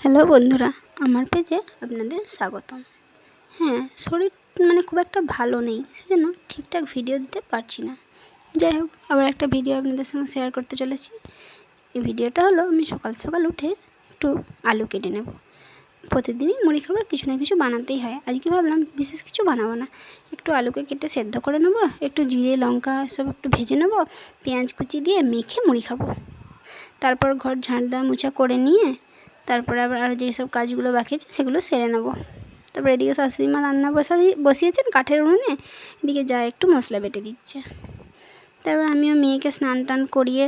Hello বন্ধুরা, আমার পেজে আপনাদের স্বাগতম। হ্যাঁ শরীর মানে খুব একটা ভালো নেই, সেজন্য ঠিকঠাক ভিডিও দিতে পারছি না। যাই হোক, আবার একটা ভিডিও আপনাদের সঙ্গে শেয়ার করতে চলেছি। এই ভিডিওটা হলো, আমি সকাল সকাল উঠে একটু আলু কেটে নেব। প্রতিদিনই মুড়ি খাবার কিছু না কিছু বানাতেই হয়। আজকে ভাবলাম, বিশেষ কিছু বানাবো না। একটু আলুকে কেটে সেদ্ধ করে নেব, একটু জিরে, লঙ্কা সব একটু ভেজে নেব, পেঁয়াজ কুচি দিয়ে মেখে মুড়ি খাব। তারপর ঘর ঝাঁট দেওয়া মোছা করে নিয়ে তারপরে আবার আরও যেসব কাজগুলো বাকি আছে, সেগুলো সেরে নেব। তারপরে এদিকে শাশুড়ি মা রান্না বসা বসিয়েছেন কাঠের উনুনে, এদিকে যা একটু মশলা বেটে দিচ্ছে। তারপর আমিও মেয়েকে স্নান টান করিয়ে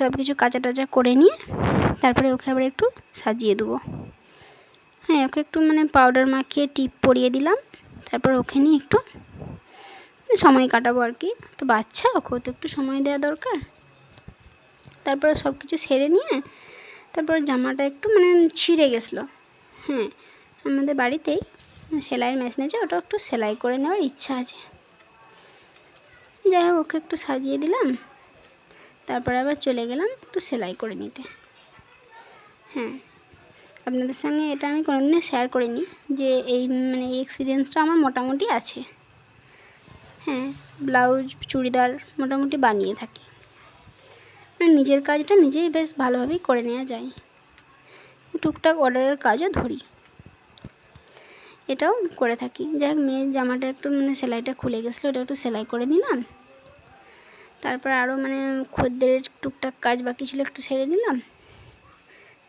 সব কিছু কাচা টাচা করে নিয়ে, তারপরে ওকে আবার একটু সাজিয়ে দেবো। হ্যাঁ ওকে একটু মানে পাউডার মাখিয়ে টিপ পরিয়ে দিলাম। তারপর ওকে নিয়ে একটু সময় কাটাবো আর কি। তো বাচ্চা, ওকেও তো একটু সময় দেওয়া দরকার। তারপরে সব কিছু সেরে নিয়ে তারপর জামাটা একটু মানে ছিঁড়ে গেছিল। হ্যাঁ আমাদের বাড়িতেই সেলাইয়ের মেশিন আছে ওটা একটু সেলাই করে নেওয়ার ইচ্ছা আছে। যাই হোক, ওকে একটু সাজিয়ে দিলাম। তারপর আবার চলে গেলাম একটু সেলাই করে নিতে। হ্যাঁ আপনাদের সঙ্গে এটা আমি কোনোদিনও শেয়ার করিনি যে এই মানে এই এক্সপিরিয়েন্সটা আমার মোটামুটি আছে। হ্যাঁ ব্লাউজ, চুড়িদার মোটামুটি বানিয়ে থাকি। নিজের কাজটা নিজেই বেশ ভালোভাবেই করে নেওয়া যায়। টুকটাক অর্ডারের কাজও ধরি। এটাও করে থাকি। যাই হোক মেয়ের জামাটা একটু মানে সেলাইটা খুলে গেছিল, ওটা একটু সেলাই করে নিলাম। তারপর আরও মানে খদ্দের টুকটাক কাজ বাকি ছিল, একটু সেরে নিলাম।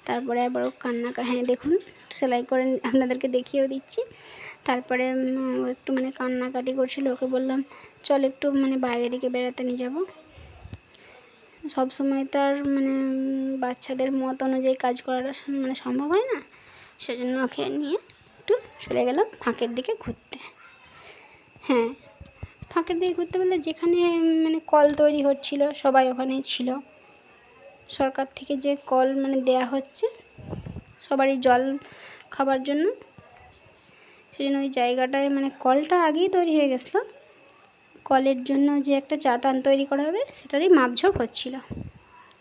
তারপরে আবারও কান্না হ্যাঁ দেখুন, সেলাই করে আপনাদেরকে দেখিয়েও দিচ্ছি। তারপরে একটু মানে কান্নাকাটি করছিল, ওকে বললাম, চল একটু মানে বাইরের দিকে বেড়াতে নিয়ে যাব। সব সময় তো আর মানে বাচ্চাদের মত অনুযায়ী কাজ করাটা মানে সম্ভব হয় না। সেজন্য ওকে নিয়ে একটু চলে গেলাম ফাঁকের দিকে ঘুরতে। হ্যাঁ ফাঁকের দিকে ঘুরতে বলতে যেখানে মানে কল তৈরি হচ্ছিল, সবাই ওখানেই ছিল। সরকার থেকে যে কল মানে দেয়া হচ্ছে, সবারই জল খাবার জন্য। সেই জন্য ওই জায়গাটায় মানে কলটা আগেই তৈরি হয়ে গেছিল। কলের জন্য যে একটা চাটান তৈরি করা হবে, সেটারই মাপঝোপ হচ্ছিল।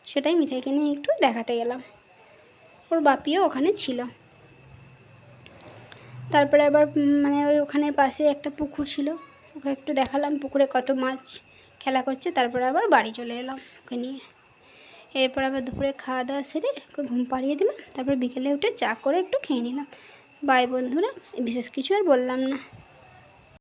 সেটাই মিঠাইকে নিয়ে একটু দেখাতে গেলাম। ওর বাপিও ওখানে ছিল। তারপরে আবার মানে ওই ওখানের পাশে একটা পুকুর ছিল। ওকে একটু দেখালাম পুকুরে কত মাছ খেলা করছে। তারপরে আবার বাড়ি চলে এলাম ওকে নিয়ে। এরপর আবার দুপুরে খাওয়া দাওয়া সেরে ওকে ঘুম পাড়িয়ে দিলাম। তারপর বিকেলে উঠে চা করে একটু খেয়ে নিলাম। বাই বন্ধুরা, বিশেষ কিছু আর বললাম না।